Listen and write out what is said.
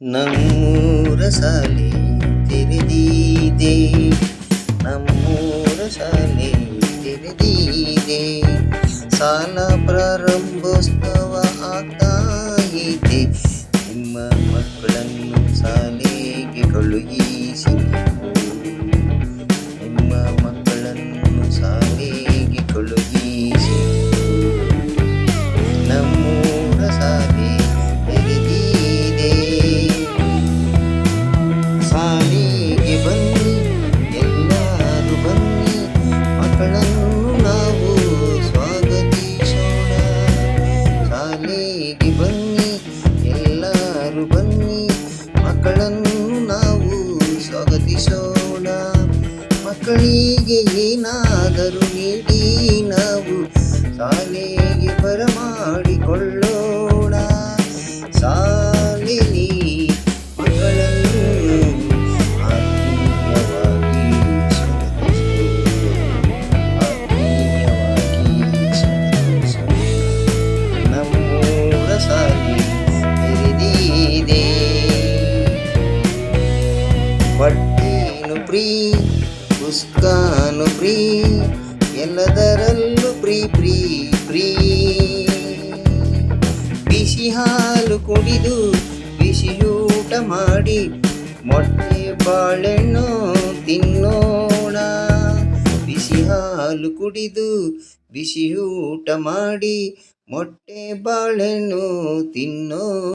ನಮ್ಮೂರ ಶಾಲೆ ತೆರೆದಿದೆ ನಮ್ಮೂರ ಶಾಲೆ ತೆರೆದಿದೆ ಶಾಲಾ ಪ್ರಾರಂಭೋತ್ಸವ ಆಗ್ತಾ ಇದೆ ನಿಮ್ಮ ಮಕ್ಕಳನ್ನು ಶಾಲೆಗೆ ಕಳುಹಿಸಿ ಶಾಲೆಗೆ ಬನ್ನಿ, ಎಲ್ಲರೂ ಬನ್ನಿ, ಮಕ್ಕಳನ್ನು ನಾವು ಸ್ವಾಗತಿಸೋಣ. ಶಾಲೆಗೆ ಬನ್ನಿ, ಎಲ್ಲರೂ ಬನ್ನಿ, ಮಕ್ಕಳನ್ನು ನಾವು ಸ್ವಾಗತಿಸೋಣ. ಮಕ್ಕಳಿಗೆ ಏನಾದರೂ ನೀಡಿ ನಾವು ಶಾಲೆಗೆ ಬರಮಾಡಿಕೊಳ್ಳೋಣ. ಬಟ್ಟೆನು ಪ್ರೀ ಪುಸ್ತಕನು ಪ್ರೀ, ಎಲ್ಲದರಲ್ಲೂ ಪ್ರೀ ಪ್ರೀ ಪ್ರೀ. ಬಿಸಿ ಹಾಲು ಕುಡಿದು ಬಿಸಿಯೂಟ ಮಾಡಿ ಮೊಟ್ಟೆ ಬಾಳೆಣ್ಣು ತಿನ್ನೋಣ. ಬಿಸಿ ಹಾಲು ಕುಡಿದು ಬಿಸಿ ಊಟ ಮಾಡಿ ಮೊಟ್ಟೆ ಬಾಳೆಣ್ಣು ತಿನ್ನೋ